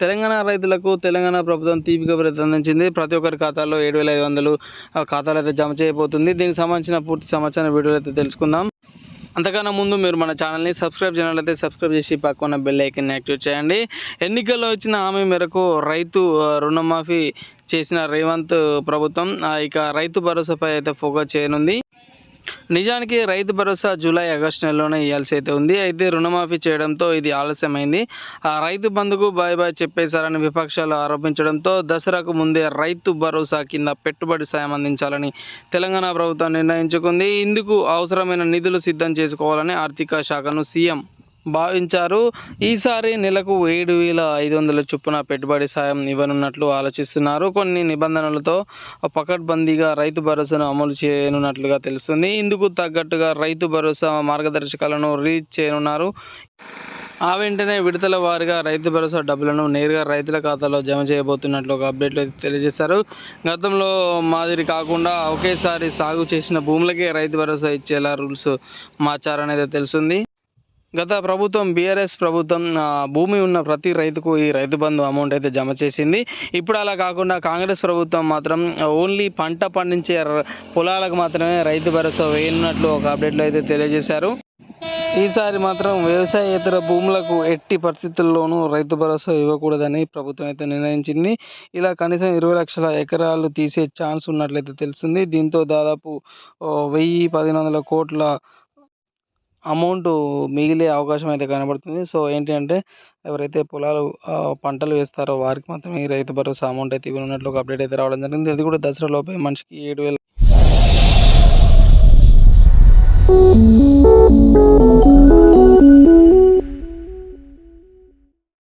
తెలంగాణ రైతులకు తెలంగాణ ప్రభుత్వం తీపిక కబురు అందించింది. ప్రతి ఒక్కరి ఖాతాలో ఏడు వేల ఐదు వందలు ఆ, ఖాతాలు అయితే జమ చేయబోతుంది. దీనికి సంబంధించిన పూర్తి సమాచారం వీడియోలో అయితే తెలుసుకుందాం. అంతకన్నా ముందు మీరు మన ఛానల్ని సబ్స్క్రైబ్ చేయాలంటే సబ్స్క్రైబ్ చేసి పక్కన బెల్ ఐకన్ యాక్టివేట్ చేయండి. ఎన్నికల్లో ఇచ్చిన హామీ మేరకు రైతు రుణమాఫీ చేసిన రేవంత్ ప్రభుత్వం ఆ, ఇక రైతు భరోసాపై అయితే ఫోకస్ చేయనుంది. నిజానికి రైతు భరోసా జూలై ఆగస్టు నెలలోనే ఇవ్వాల్సి అయితే ఉంది. అయితే రుణమాఫీ చేయడంతో ఇది ఆలస్యమైంది. ఆ రైతు బంధుకు బాయ్ బాయ్ చెప్పేశారని విపక్షాలు ఆరోపించడంతో దసరాకు ముందే రైతు భరోసా కింద పెట్టుబడి సాయం అందించాలని తెలంగాణ ప్రభుత్వం నిర్ణయించుకుంది. ఇందుకు అవసరమైన నిధులు సిద్ధం చేసుకోవాలని ఆర్థిక శాఖను సీఎం భావించారు. ఈసారి నెలకు ఏడు వేల ఐదు వందల చొప్పున పెట్టుబడి సాయం ఇవ్వనున్నట్లు ఆలోచిస్తున్నారు. కొన్ని నిబంధనలతో పకడ్బందీగా రైతు భరోసాను అమలు చేయనున్నట్లుగా తెలుస్తుంది. ఇందుకు తగ్గట్టుగా రైతు భరోసా మార్గదర్శకాలను రీచ్ చేయనున్నారు. ఆ వెంటనే విడతల వారిగా రైతు భరోసా డబ్బులను నేరుగా రైతుల ఖాతాలో జమ చేయబోతున్నట్లు ఒక అప్డేట్లో అయితే తెలియజేశారు. గతంలో మాదిరి కాకుండా ఒకేసారి సాగు చేసిన భూములకే రైతు భరోసా ఇచ్చేలా రూల్స్ మార్చారనేది తెలుస్తుంది. గత ప్రభుత్వం బీఆర్ఎస్ ప్రభుత్వం భూమి ఉన్న ప్రతి రైతుకు ఈ రైతు బంధు అమౌంట్ అయితే జమ చేసింది. ఇప్పుడు అలా కాకుండా కాంగ్రెస్ ప్రభుత్వం మాత్రం ఓన్లీ పంట పండించే పొలాలకు మాత్రమే రైతు భరోసా వేయనున్నట్లు ఒక అప్డేట్లో అయితే తెలియజేశారు. ఈసారి మాత్రం వ్యవసాయేతర భూములకు ఎట్టి పరిస్థితుల్లోనూ రైతు భరోసా ఇవ్వకూడదని ప్రభుత్వం అయితే నిర్ణయించింది. ఇలా కనీసం ఇరవై లక్షల ఎకరాలు తీసే ఛాన్స్ ఉన్నట్లయితే తెలిసింది దీంతో దాదాపు వెయ్యి పదిహేను వందల కోట్ల అమౌంట్ మిగిలే అవకాశం అయితే కనబడుతుంది. సో ఏంటి అంటే ఎవరైతే పొలాలు పంటలు వేస్తారో వారికి మాత్రమే ఈ రైతు భరోసా అమౌంట్ అయితే ఇవ్వనున్నట్లు ఒక అప్డేట్ అయితే రావడం జరిగింది. అది కూడా దసరా లోపే మనిషికి ఏడు వేల